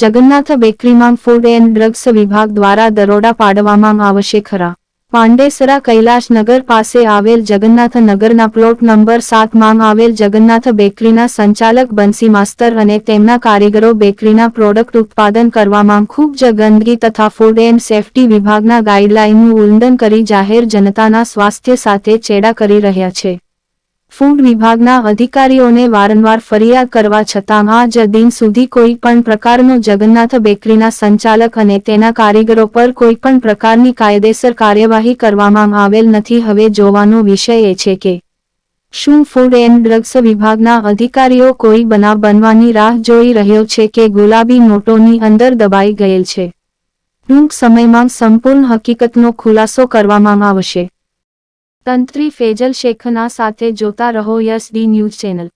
જગન્નાથ બેકરીમાં food and drugs વિભાગ દ્વારા દરોડા પાડવામાં આવશે ખરા. પાંડેસરા કૈલાશનગર પાસે આવેલ જગન્નાથ નગરના પ્લોટ નંબર સાતમાં આવેલ જગન્નાથ બેકરીના સંચાલક બંસી માસ્તર અને તેમના કારીગરો બેકરીના પ્રોડક્ટ ઉત્પાદન કરવામાં ખૂબ જ ગંદકી તથા ફૂડ એન્ડ સેફ્ટી વિભાગના ગાઈડલાઈનનું ઉલ્લંઘન કરી જાહેર જનતાના સ્વાસ્થ્ય સાથે ચેડા કરી રહ્યા છે. ફૂડ વિભાગના અધિકારીઓને વારંવાર ફરિયાદ કરવા છતાં આજ દિન સુધી કોઈ પણ પ્રકારનો જગન્નાથ બેકરીના સંચાલક અને તેના કારીગરો પર કોઈ પણ પ્રકારની કાયદેસર કાર્યવાહી કરવામાં આવેલ નથી. હવે જોવાનો વિષય એ છે કે શું ફૂડ એન્ડ ડ્રગ્સ વિભાગના અધિકારીઓ કોઈ બનાવ બનવાની રાહ જોઈ રહ્યો છે કે ગુલાબી નોટોની અંદર દબાઈ ગયેલ છે? ટૂંક સમયમાં સંપૂર્ણ હકીકતનો ખુલાસો કરવામાં આવશે. તંત્રી ફેજલ શેખના સાથે જોતા રહો યસ ડી ન્યૂઝ ચેનલ.